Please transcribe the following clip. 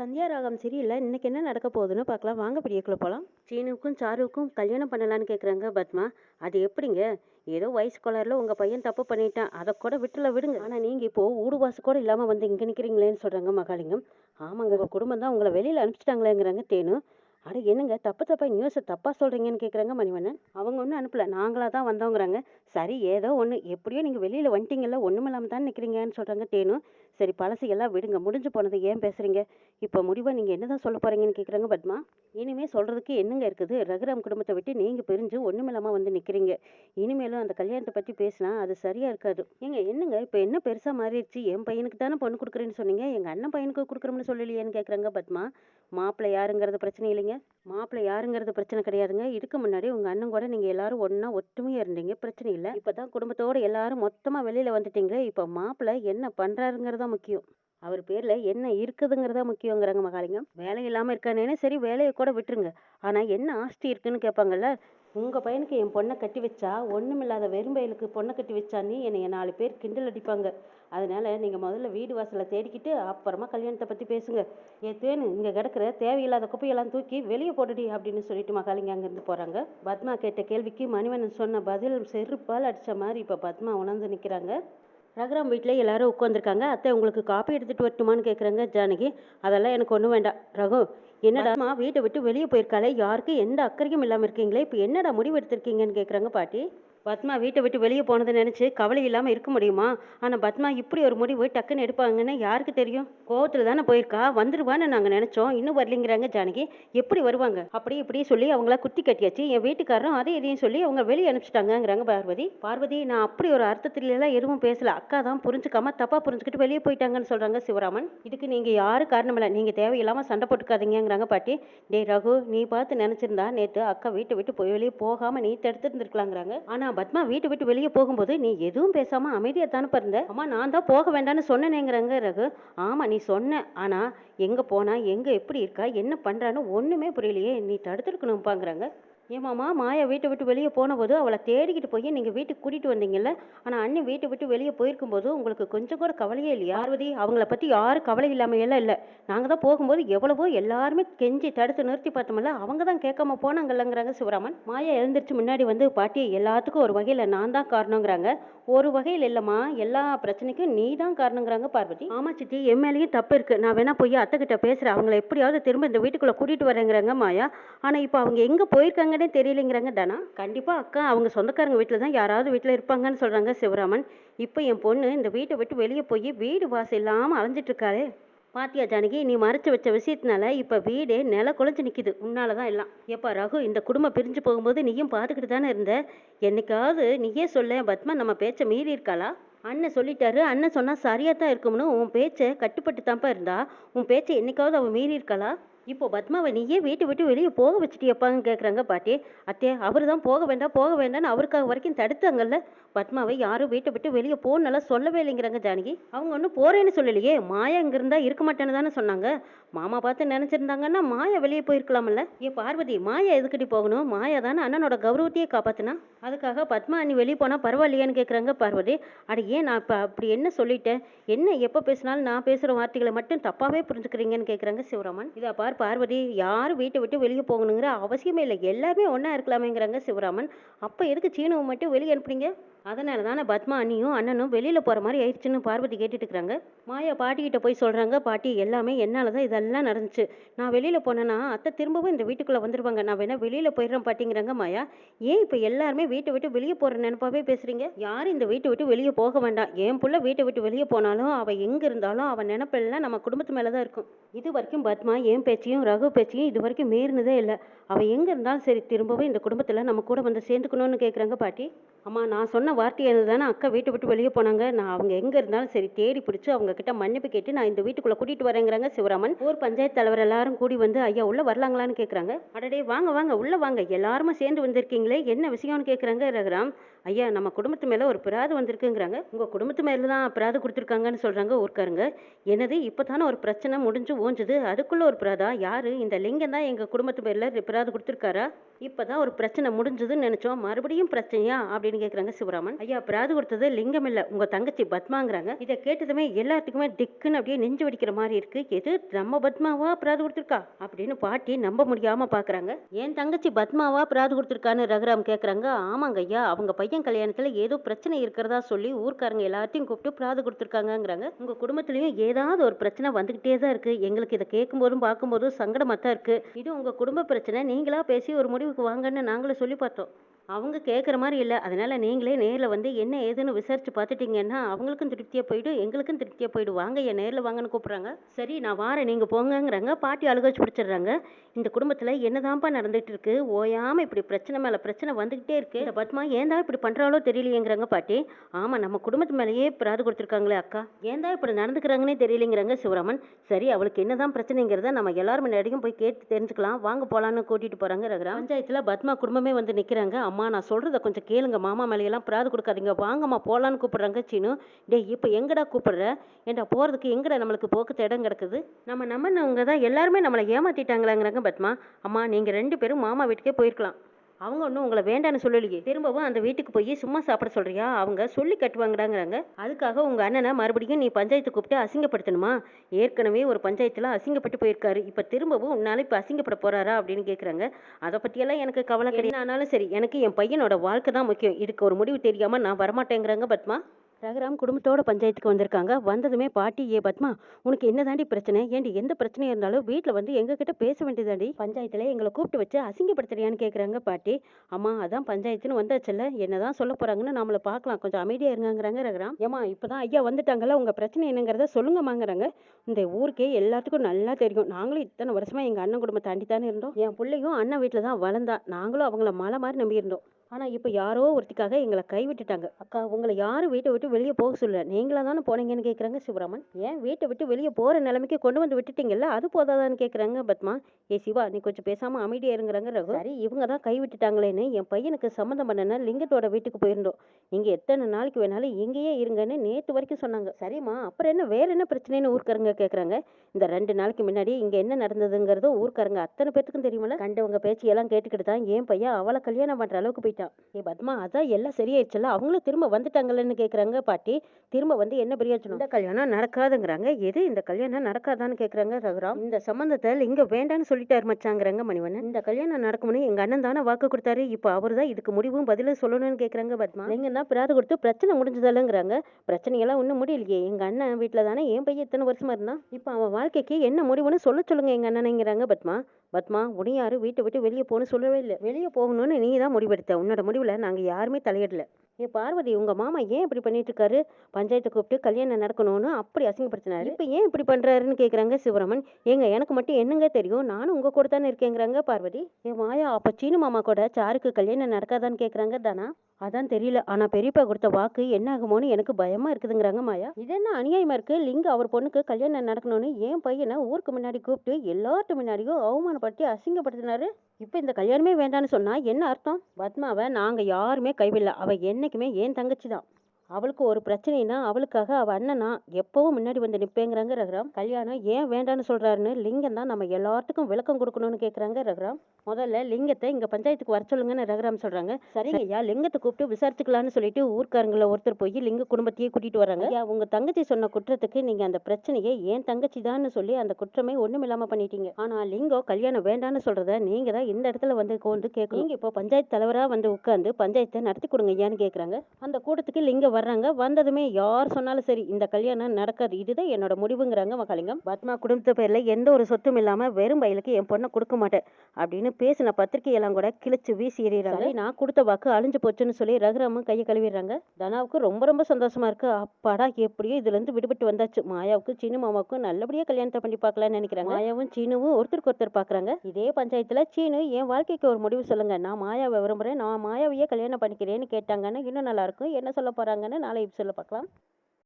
சந்தியா ராகம் சரியில்லை இன்னைக்கு என்ன நடக்க போகுதுன்னு பார்க்கலாம். வாங்க பிரியக்குள்ள போகலாம் சீனுவுக்கும் சாருவுக்கும் கல்யாணம் பண்ணலான்னு கேட்குறாங்க பத்மா. அது எப்படிங்க? ஏதோ வயசு கோளாறுல உங்கள் பையன் தப்பு பண்ணிட்டான். அதை கூட விட்டுல விடுங்க. ஆனால் நீங்கள் இப்போது ஊடு வாசு கூட இல்லாமல் வந்து இங்கே நிற்கிறீங்களேன்னு சொல்கிறாங்க மகாலிங்கம். ஆமாங்க உங்கள் குடும்பம் தான் உங்களை வெளியில் அனுப்பிச்சிட்டாங்களேங்கிறாங்க தேனு. அட என்னங்க தப்பு தப்பா நியூஸை தப்பாக சொல்கிறீங்கன்னு கேட்குறாங்க மணிவண்ணன். அவங்க ஒன்றும் அனுப்பல. நாங்களாக தான் வந்தோங்கிறாங்க. சரி ஏதோ ஒன்று எப்படியோ நீங்கள் வெளியில் வந்துட்டீங்கல்ல ஒன்றும் இல்லாமல் தான் நிற்கிறீங்கன்னு சொல்கிறாங்க தேனும் சரி பழசு எல்லாம் விடுங்க. முடிஞ்சு போனது ஏன் பேசுகிறீங்க இப்போ முடிவாக நீங்கள் என்ன தான் சொல்ல போகிறீங்கன்னு கேட்குறாங்க பத்மா. இனிமேல் சொல்கிறதுக்கு என்னங்க இருக்குது? ரகுராம் குடும்பத்தை விட்டு நீங்கள் பிரிஞ்சு ஒன்றுமில்லாமல் வந்து நிற்கிறீங்க இனிமேலும் அந்த கல்யாணத்தை பற்றி பேசினா அது சரியாக இருக்காது. ஏங்க என்னங்க? இப்போ என்ன பெருசாக மாறிடுச்சு? என் பையனுக்கு தானே பொண்ணு கொடுக்குறேன்னு சொன்னீங்க. எங்கள் அண்ணன் பையனுக்கு கொடுக்குறோம்னு சொல்லலையேன்னு கேட்குறாங்க பத்மா. மாப்பிள்ளை யாருங்கிறது பிரச்சனை இல்லைங்க. மாப்பிள்ளை யாருங்கிறது பிரச்சனை கிடையாதுங்க. இதுக்கு முன்னாடி உங்கள் அண்ணன் கூட நீங்கள் எல்லாரும் ஒன்றா ஒற்றுமையாக இருந்தீங்க. பிரச்சனை இல்லை. இப்போ தான் குடும்பத்தோடு எல்லாரும் மொத்தமாக வெளியில் வந்துட்டீங்க இப்போ மாப்பிள்ளை என்ன பண்ணுறாருங்கிறது தான் முக்கியம். அவர் பேரில் என்ன இருக்குதுங்கிறதா முக்கியங்கிறாங்க மகாலிங்கம். வேலை இல்லாமல் இருக்கானேனே சரி வேலையை கூட விட்டுருங்க. ஆனால் என்ன ஆஸ்தி இருக்குன்னு கேட்பாங்கல்ல? உங்கள் பையனுக்கு என் பொண்ணை கட்டி வச்சா ஒன்றுமில்லாத வெறும்பயலுக்கு பொண்ணை கட்டி வச்சான்னு என்னை நாலு பேர் கிண்டல் அடிப்பாங்க. அதனால நீங்கள் முதல்ல வீடு வாசலை தேடிக்கிட்டு அப்புறமா கல்யாணத்தை பற்றி பேசுங்க. ஏ தேனு இங்கே கிடக்கிற தேவையில்லாத குப்பையெல்லாம் தூக்கி வெளியே போடுடி அப்படின்னு சொல்லிட்டு மகாலிங்க அங்கேருந்து போகிறாங்க பத்மா கேட்ட கேள்விக்கு மணிவண்ணன் சொன்ன பதில் செருப்பால் அடித்த மாதிரி இப்போ பத்மா உணர்ந்து நிற்கிறாங்க ரகுராம் வீட்டில் எல்லாரும் உட்காந்துருக்காங்க அத்தை உங்களுக்கு காப்பி எடுத்துகிட்டு வரட்டுமான்னு கேட்குறாங்க ஜானகி. அதெல்லாம் எனக்கு ஒன்றும் வேண்டாம். ரகு என்னடாமா வீட்டை விட்டு வெளியே போயிருக்காளே. யாருக்கும் எந்த அக்கறையும் இல்லாமல் இருக்கீங்களே? இப்போ என்னடா முடிவு எடுத்திருக்கீங்கன்னு கேட்குறாங்க பாட்டி. பத்மா வீட்டை விட்டு வெளியே போனதை நினச்சி கவலை இல்லாமல் இருக்க முடியுமா? ஆனால் பத்மா இப்படி ஒரு முடிவு டக்குன்னு எடுப்பாங்கன்னு யாருக்கு தெரியும்? கோவத்தில் தானே போயிருக்கா? வந்துருவான்னு நாங்கள் நினச்சோம். இன்னும் வரலைங்கிறாங்க ஜானகி. எப்படி வருவாங்க? அப்படி இப்படி சொல்லி அவங்கள குத்தி கட்டியாச்சு. என் வீட்டுக்காரரும் அதே இதையும் சொல்லி அவங்க வெளியே அனுப்பிச்சிட்டாங்கங்கிறாங்க பார்வதி. பார்வதி நான் அப்படி ஒரு அர்த்தத்துல எல்லாம் எதுவும் பேசல. அக்கா தான் புரிஞ்சுக்காம தப்பாக புரிஞ்சுக்கிட்டு வெளியே போயிட்டாங்கன்னு சொல்கிறாங்க சிவராமன். இதுக்கு நீங்கள் யாரும் காரணம் இல்லை. நீங்கள் தேவையில்லாமல் சண்டை போட்டுக்காதீங்கங்கிறாங்க பாட்டி. டேய் ரகு நீ பார்த்து நினச்சிருந்தா நேற்று அக்கா வீட்டை விட்டு போய் வெளியே போகாமல் நீ தடுத்துருந்துருக்கலாங்கிறாங்க. ஆனால் பத்மா வீட்டை விட்டு வெளியே போகும்போது நீ எதுவும் பேசாமல் அமைதியாக தானே பிறந்த? அம்மா நான் தான் போக வேண்டாம்னு சொன்னேனேங்கிறாங்க ரகு. ஆமாம் நீ சொன்ன. ஆனால் எங்கே போனா எங்கே எப்படி இருக்கா என்ன பண்ணுறான்னு ஒன்றுமே புரியலையே. நீ தடுத்துருக்கணும்ப்பாங்கிறாங்க ஏமாம்மா மாயா வீட்டை விட்டு வெளியே போனபோது அவளை தேடிக்கிட்டு போய் நீங்கள் வீட்டுக்கு கூட்டிகிட்டு வந்தீங்கல்ல. ஆனால் அண்ணன் வீட்டை விட்டு வெளியே போயிருக்கும்போது உங்களுக்கு கொஞ்சம் கூட கவலையே இல்லையா? பார்வதி அவங்கள பற்றி யாரும் கவலை இல்லாமையெல்லாம் இல்லை. நாங்கள் தான் போகும்போது எவ்வளவோ எல்லாருமே கெஞ்சி தடுத்து நிறுத்தி பார்த்தோம்ல. அவங்க தான் கேட்காம போனாங்கல்லங்கிறாங்க சிவராமன். மாயா எழுந்திரிச்சு முன்னாடி வந்து பாட்டி எல்லாத்துக்கும் ஒரு வகையில் நான் தான் காரணங்கிறாங்க. ஒரு வகையில் இல்லைம்மா. எல்லா பிரச்சனைக்கும் நீ தான் காரணங்கிறாங்க பார்வதி. ஆமா சித்தி என் மேலேயும் தப்பு இருக்கு. நான் வேணா போய் அத்தை கிட்ட பேசுறேன். அவங்கள எப்படியாவது திரும்ப இந்த வீட்டுக்குள்ளே கூட்டிகிட்டு வரேங்கிறாங்க மாயா. ஆனால் இப்போ அவங்க எங்கே போயிருக்காங்க போயிருக்காங்கன்னே தெரியலைங்கிறாங்க தனா கண்டிப்பா அக்கா அவங்க சொந்தக்காரங்க வீட்டில் தான் யாராவது வீட்டில் இருப்பாங்கன்னு சொல்றாங்க சிவராமன். இப்போ என் பொண்ணு இந்த வீட்டை விட்டு வெளியே போய் வீடு வாசல் இல்லாமல் அலைஞ்சிட்டு இருக்காளே. பாத்தியா ஜானகி நீ மறைச்சு வச்ச விஷயத்தினால இப்போ வீடே நில குலைஞ்சு நிற்கிது உன்னால தான் எல்லாம். ஏப்பா ரகு இந்த குடும்பம் பிரிஞ்சு போகும்போது நீயும் பார்த்துக்கிட்டு தானே இருந்த? என்னைக்காவது நீயே சொல்ல பத்மா நம்ம பேச்சை மீறி இருக்காளா? அண்ணன் சொல்லிட்டாரு. அண்ணன் சொன்னால் சரியாக தான் இருக்கும்னு உன் பேச்சை கட்டுப்பட்டு தான்ப்பா இருந்தா. உன் பேச்சை என்னைக்காவது அவன் மீறி இருக்காளா? இப்போ பத்மாவை நீயே வீட்டை விட்டு வெளியே போக வச்சுட்டியப்பான்னு கேட்குறாங்க பாட்டி. அத்தே அவர் தான் போக வேண்டாம் போக வேண்டாம்னு அவருக்காக வரைக்கும் தடுத்தாங்கல்ல? பத்மாவை யாரும் வீட்டை விட்டு வெளியே போகணும்லாம் சொல்லவே இல்லைங்கிறாங்க ஜானகி. அவங்க ஒன்றும் போறேன்னு சொல்லலையே. மாயா இங்கே இருந்தா இருக்க மாட்டேன்னு தானே சொன்னாங்க. மாமா பார்த்து நினச்சிருந்தாங்கன்னா மாயா வெளியே போயிருக்கலாம்ல. ஏ பார்வதி மாயா எதுக்கடி போகணும்? மாயா தானே அண்ணனோட கௌரவத்தையே காப்பாற்றினா அதுக்காக பத்மா அண்ணி வெளியே போனால் பரவாயில்லையான்னு கேட்குறாங்க பார்வதி. அட ஏன் நான் இப்போ அப்படி என்ன சொல்லிட்டேன்? என்ன எப்போ பேசினாலும் நான் பேசுகிற வார்த்தைகளை மட்டும் தப்பாகவே புரிஞ்சுக்கிறீங்கன்னு கேட்குறாங்க சிவராமன். இதை பார் பார்வதி யாரும் வீட்டை விட்டு வெளியே போகணுங்கிற அவசியமே இல்லை. எல்லாருமே ஒன்றா இருக்கலாமேங்கிறாங்க சிவராமன். அப்போ எதுக்கு சீனுவை மட்டும் வெளியே அனுப்புறீங்க அதனால தானே பத்மா அண்ணியும் அண்ணனும் வெளியில் போகிற மாதிரி ஆயிடுச்சுன்னு பார்வதி கேட்டுட்டு இருக்கிறாங்க மாயா பாட்டிக்கிட்ட போய் சொல்கிறாங்க பாட்டி எல்லாமே என்னால் தான் இதெல்லாம் நடந்துச்சு. நான் வெளியில் போனேன்னா அத்தை திரும்பவும் இந்த வீட்டுக்குள்ளே வந்துருவாங்க. நான் வேணா வெளியில் போயிடுறேன் பாட்டிங்கிறாங்க மாயா. ஏன் இப்போ எல்லாருமே வீட்டை விட்டு வெளியே போகிற நினைப்பாவே பேசுகிறீங்க யாரும் இந்த வீட்டை விட்டு வெளியே போக வேண்டாம். என் புள்ள வீட்டை விட்டு வெளியே போனாலும் அவள் எங்கே இருந்தாலும் அவன் நினப்பெல்லாம் நம்ம குடும்பத்து மேலே தான் இருக்கும். இது வரைக்கும் பத்மா என் பேச்சையும் ரகு பேச்சையும் இது வரைக்கும் மீறினதே இல்லை. அவள் எங்கே இருந்தாலும் சரி திரும்பவும் இந்த குடும்பத்தில் நம்ம கூட வந்து சேர்ந்துக்கணும்னு கேட்குறாங்க பாட்டி. அம்மா நான் சொன்ன வார்த்தை தானே அக்கா வீட்டை விட்டு வெளியே போனாங்க. நான் அவங்க எங்கே இருந்தாலும் சரி தேடி பிடிச்சி அவங்க கிட்ட மன்னிப்பு கேட்டு நான் இந்த வீட்டுக்குள்ளே கூட்டிகிட்டு வரேங்கிறாங்க சிவராமன். ஊர் பஞ்சாயத்து தலைவர் எல்லாரும் கூடி வந்து ஐயா உள்ள வரலாங்களான்னு கேட்குறாங்க அடடே வாங்க வாங்க உள்ள வாங்க. எல்லாருமே சேர்ந்து வந்திருக்கீங்களே? என்ன விஷயம்னு கேட்குறாங்க ரகுராம். ஐயா நம்ம குடும்பத்து மேலே ஒரு பிராது வந்திருக்குங்கிறாங்க. உங்கள் குடும்பத்து மேலே தான் பிராது கொடுத்துருக்காங்கன்னு சொல்கிறாங்க ஊர்க்காரங்க. என்னது இப்போ தானே ஒரு பிரச்சனை முடிஞ்சு ஓஞ்சுது அதுக்குள்ளே ஒரு பிராதா? யார்? இந்த லிங்கம் தான் எங்கள் குடும்பத்து பேரில் பிராது கொடுத்துருக்காரா? இப்போ தான் ஒரு பிரச்சனை முடிஞ்சதுன்னு நினச்சோம். மறுபடியும் பிரச்சனையா? அப்படின்னு கேட்குறாங்க சிவராமன். ஐயா பிராது கொடுத்தது லிங்கம் இல்லை. உங்கள் தங்கச்சி பத்மாங்கிறாங்க. இதை கேட்டதுமே எல்லாத்துக்குமே திக்குன்னு அப்படியே நெஞ்சு வடிக்கிற மாதிரி இருக்குது எது நம்ம பத்மாவா பிராது கொடுத்துருக்கா? அப்படின்னு பாட்டி நம்ப முடியாமல் பார்க்குறாங்க என் தங்கச்சி பத்மாவா பிராது கொடுத்துருக்கான்னு ரகுராம் கேட்குறாங்க ஆமாங்க ஐயா அவங்க பையன் கல்யாணத்தில் ஏதோ பிரச்சனை இருக்கிறதா சொல்லி ஊர்க்காரங்க எல்லாத்தையும் கூப்பிட்டு பிராது கொடுத்துருக்காங்கங்கிறாங்க. உங்கள் குடும்பத்துலேயும் ஏதாவது ஒரு பிரச்சனை வந்துக்கிட்டே தான் இருக்குது எங்களுக்கு இதை கேட்கும்போதும் பார்க்கும்போதும் சங்கடமாக தான் இருக்குது இது உங்கள் குடும்ப பிரச்சனை. நீங்களா பேசி ஒரு முடிவுக்கு வாங்கன்னு நாங்களும் சொல்லி பார்த்தோம். அவங்க கேட்குற மாதிரி இல்லை. அதனால நீங்களே நேரில் வந்து என்ன ஏதுன்னு விசாரிச்சு பார்த்துட்டீங்கன்னா அவங்களுக்கும் திருப்தியாக போயிடும் எங்களுக்கும் திருப்தியாக போயிடும். வாங்க என் நேரில் வாங்கன்னு கூப்பிட்றாங்க. சரி நான் வாரேன் நீங்கள் போங்கங்கிறாங்க. பாட்டி அழுக வச்சு பிடிச்சிடுறாங்க. இந்த குடும்பத்தில் என்னதான்ப்பா நடந்துட்டு இருக்கு ஓயாமல் இப்படி பிரச்சனை மேலே பிரச்சனை வந்துக்கிட்டே இருக்கு. இந்த பத்மா ஏன் தான் இப்படி பண்ணுறாலோ தெரியலையேங்கிறாங்க பாட்டி. ஆமாம் நம்ம குடும்பத்து மேலேயே பிராது கொடுத்துருக்காங்களே அக்கா. ஏன் தான் இப்படி நடந்துக்கிறாங்கன்னே தெரியலைங்கிறாங்க சிவராமன். சரி அவளுக்கு என்னதான் பிரச்சனைங்கிறத நம்ம எல்லாரும் முன்னாடியும் போய் கேட்டு தெரிஞ்சுக்கலாம். வாங்க போகலான்னு கூட்டிகிட்டு போகிறாங்க பஞ்சாயத்தில் பத்மா குடும்பமே வந்து நிற்கிறாங்க அம்மா நான் சொல்கிறத கொஞ்சம் கேளுங்க. மாமா மேலையெல்லாம் பிராது கொடுக்காதீங்க. வாங்கம்மா போகலான்னு கூப்பிட்றங்க சீனு. டேய் இப்போ எங்கடா கூப்பிட்ற? ஏண்டா போகிறதுக்கு எங்கடா நம்மளுக்கு போக்குத்த இடம் கிடக்குது? நம்ம நம்பினவங்க தான் எல்லாருமே நம்மளை ஏமாத்திட்டாங்களாங்கிறாங்க பத்மா. அம்மா நீங்கள் ரெண்டு பேரும் மாமா வீட்டுக்கே போயிருக்கலாம். அவங்க ஒன்றும் உங்களை வேண்டான்னு சொல்லலையே. திரும்பவும் அந்த வீட்டுக்கு போய் சும்மா சாப்பிட சொல்றியா? அவங்க சொல்லி கட்டுவாங்கடாங்கிறாங்க அதுக்காக உங்கள் அண்ணனை மறுபடியும் நீ பஞ்சாயத்து கூப்பிட்டு அசிங்கப்படுத்தணுமா? ஏற்கனவே ஒரு பஞ்சாயத்தில் அசிங்கப்பட்டு போயிருக்காரு. இப்போ திரும்பவும் உன்னால இப்போ அசிங்கப்பட போறாரா அப்படின்னு கேட்குறாங்க அதை பற்றியெல்லாம் எனக்கு கவலை கிடையாது. ஆனாலும் சரி எனக்கு என் பையனோட வாழ்க்கை தான் முக்கியம். இதுக்கு ஒரு முடிவு தெரியாமல் நான் வரமாட்டேங்கிறாங்க பத்மா. ரகுராம் குடும்பத்தோட பஞ்சாயத்துக்கு வந்திருக்காங்க. வந்ததுமே பாட்டி ஏ பத்மா உனக்கு என்ன தாண்டி பிரச்சனை? ஏண்டி எந்த பிரச்சனையா இருந்தாலும் வீட்டில் வந்து எங்ககிட்ட பேச வேண்டியதாண்டி? பஞ்சாயத்தில் எங்களை கூப்பிட்டு வச்சு அசிங்கப்படுத்துறியான்னு கேட்குறாங்க பாட்டி. அம்மா அதான் பஞ்சாயத்துன்னு வந்தாச்சுல்ல. என்னதான் சொல்ல போறாங்கன்னு நம்மளை பார்க்கலாம் கொஞ்சம் அமைதியா இருங்கங்கிறாங்க ரகுராம். ஏமா இப்பதான் ஐயா வந்துட்டாங்கல்ல உங்க பிரச்சனை என்னங்கிறத சொல்லுங்கம்மாங்கிறாங்க இந்த ஊருக்கே எல்லாத்துக்கும் நல்லா தெரியும். நாங்களும் இத்தனை வருஷமா எங்க அண்ணன் குடும்பத்தை தாண்டி தானே இருந்தோம். என் பிள்ளையும் அண்ணன் வீட்டில் தான் வளர்ந்தா. நாங்களும் அவங்கள மலை மாதிரி நம்பி இருந்தோம் ஆனால் இப்போ யாரோ ஒருத்திக்காக எங்களை கைவிட்டுட்டாங்க. அக்கா உங்களை யாரும் வீட்டை விட்டு வெளியே போக சொல்ல நீங்களா தானே போனீங்கன்னு கேட்குறாங்க சிவராமன். ஏன் வீட்டை விட்டு வெளியே போகிற நிலைமைக்கு கொண்டு வந்து விட்டுட்டீங்கல்ல? அது போதாதான்னு கேட்குறாங்க பத்மா. ஏ சிவா நீ கொஞ்சம் பேசாமல் அமைதியாக இருங்கிறாங்க ரகு. சரி. இவங்க தான் கைவிட்டுட்டாங்களேன்னு என் பையனுக்கு சம்மந்தம் பண்ணனா லிங்கத்தோட வீட்டுக்கு போயிருந்தோம். நீங்கள் எத்தனை நாளைக்கு வேணாலும் இங்கேயே இருங்கன்னு நேற்று வரைக்கும் சொன்னாங்க. சரிம்மா அப்புறம் என்ன? வேற என்ன பிரச்சனைன்னு ஊர்க்காரங்க கேட்குறாங்க இந்த ரெண்டு நாளைக்கு முன்னாடி இங்கே என்ன நடந்ததுங்கிறதோ ஊர்க்காரங்க அத்தனை பேத்துக்கும் தெரியுமில்ல கண்டவங்க பேச்சியெல்லாம் கேட்டுக்கிட்டு தான் என் பையன் அவளை கல்யாணம் பண்ணுற அளவுக்கு போயிட்டான் ஏ பத்மா அதான் எல்லாம் சரியாயிடுச்சுல்ல? அவங்களும் திரும்ப வந்துட்டாங்கல்லன்னு கேட்குறாங்க பாட்டி. திரும்ப வந்து என்ன பிரயோஜனம்? இந்த கல்யாணம் நடக்காதுங்கிறாங்க. எது இந்த கல்யாணம் நடக்காதான்னு கேட்குறாங்க ரகுராம். இந்த சம்பந்தத்தை இங்க வேண்டான்னு சொல்லிட்டாரு மச்சாங்கிறாங்க மணிவண்ணன். இந்த கல்யாணம் நடக்கும்னு எங்க அண்ணன் தானே வாக்கு கொடுத்தாரு. இப்போ அவர் தான் இதுக்கு முடிவும் பதிலும் சொல்லணும்னு கேட்குறாங்க பத்மா. நீங்க தான் பிராது கொடுத்து பிரச்சனை முடிஞ்சதில்லங்கிறாங்க? பிரச்சனையெல்லாம் ஒன்றும் முடியலையே. எங்க அண்ணன் வீட்டில் தானே என் பையன் இத்தனை வருஷமா இருந்தான்? இப்போ அவன் வாழ்க்கைக்கு என்ன முடிவுன்னு சொல்ல சொல்லுங்க எங்க அண்ணனுங்கிறாங்க பத்மா. பத்மா உனியாரு வீட்டை விட்டு வெளியே போகணும்னு சொல்லவே இல்லை. வெளியே போகணும்னு நீ தான் முடிவெடுத்த. உன்னோட முடிவில் நாங்கள் யாருமே தலையிடல. ஏ பார்வதி உங்க மாமா ஏன் இப்படி பண்ணிட்டு இருக்காரு பஞ்சாயத்தை கூப்பிட்டு கல்யாணம் நடக்கணும்னு அப்படி அசிங்கப்படுத்தினாரு. இப்போ ஏன் இப்படி பண்றாருன்னு கேக்குறாங்க சிவராமன். ஏங்க எனக்கு மட்டும் என்னங்க தெரியும்? நானும் உங்க கூட தானே இருக்கேங்கிறாங்க பார்வதி. ஏ மாயா அப்ப சீனு மாமா கூட சாருக்கு கல்யாணம் நடக்காதான்னு கேக்குறாங்க தானா? அதான் தெரியல. ஆனா பெரியப்பா கொடுத்த வாக்கு என்ன ஆகுமோன்னு எனக்கு பயமா இருக்குதுங்கிறாங்க மாயா. இது என்ன அநியாயமா இருக்கு? லிங்க அவர் பொண்ணுக்கு கல்யாணம் நடக்கணும்னு என் பையனை ஊருக்கு முன்னாடி கூப்பிட்டு எல்லார்ட்டு முன்னாடியும் அவமானப்படுத்தி அசிங்கப்படுத்தினாரு? இப்போ இந்த கல்யாணமே வேண்டான்னு சொன்னா என்ன அர்த்தம்? பத்மாவை நாங்க யாருமே கைவிடல. அவ என்னைக்குமே என் தங்கச்சி தான் அவளுக்கு ஒரு பிரச்சனைனா அவளுக்காக அவள் அண்ணனா எப்பவும் முன்னாடி வந்து நிப்பேங்கிறாங்க ரகுராம். கல்யாணம் ஏன் வேண்டான்னு சொல்றாருன்னு லிங்கம் தான் நம்ம எல்லாத்துக்கும் விளக்கம் கொடுக்கணும்னு கேட்குறாங்க ரகுராம். முதல்ல லிங்கத்தை இங்க பஞ்சாயத்துக்கு வர சொல்லுங்கன்னு ரகுராம் சொல்றாங்க. சரிங்க ஐயா லிங்கத்தை கூப்பிட்டு விசாரிச்சுக்கலாம்னு சொல்லிட்டு ஊர்க்காரங்கள ஒருத்தர் போய் லிங்க குடும்பத்தையே கூட்டிட்டு வராங்க ஐயா உங்க தங்கச்சி சொன்ன குற்றத்துக்கு நீங்க அந்த பிரச்சனையை ஏன் தங்கச்சி தான் சொல்லி அந்த குற்றமே ஒண்ணும் இல்லாம பண்ணிட்டீங்க. ஆனா லிங்கம் கல்யாணம் வேண்டான்னு சொல்றத நீங்க தான் இந்த இடத்துல வந்து கொண்டு கேட்கணும் நீங்க இப்போ பஞ்சாயத்து தலைவரா வந்து உட்காந்து பஞ்சாயத்தை நடத்தி கொடுங்க ஐயான்னு கேக்குறாங்க. அந்த கூட்டத்துக்கு லிங்கம் வர்றாங்க. வந்ததுமே யார் சொன்னாலும் சரி இந்த கல்யாணம் நடக்காது. இதுதான் என்னோட முடிவுங்கிறாங்க மகாலிங்கம். பத்மா குடும்பத்து பேர்ல எந்த ஒரு சொத்தும் இல்லாம வெறும் பயிலுக்கு என் பொண்ணை கொடுக்க மாட்டேன் அப்படின்னு பேசின பத்திரிகையெல்லாம் கூட கிழிச்சு வீசி எறிகிறாங்க. நான் கொடுத்த வாக்கு அழிஞ்சு போச்சுன்னு சொல்லி ரகுராமும் கையை கழுவிடுறாங்க. தனாவுக்கு ரொம்ப ரொம்ப சந்தோஷமா இருக்கு. அப்பாடா எப்படியோ இதுல இருந்து விடுபட்டு வந்தாச்சு. மாயாவுக்கு சீனு மாமாவுக்கும் நல்லபடியா கல்யாணத்தை பண்ணி பார்க்கலாம்னு நினைக்கிறாங்க. மாயாவும் சீனுவும் ஒருத்தருக்கு ஒருத்தர் பாக்குறாங்க இதே பஞ்சாயத்துல சீனு என் வாழ்க்கைக்கு ஒரு முடிவு சொல்லுங்க. நான் மாயாவை விரும்புறேன். நான் மாயாவையே கல்யாணம் பண்ணிக்கிறேன்னு கேட்டாங்கன்னா இன்னும் நல்லா இருக்கும். என்ன சொல்ல போறாங்கன்னு நாளை சொல்ல பார்க்கலாம்?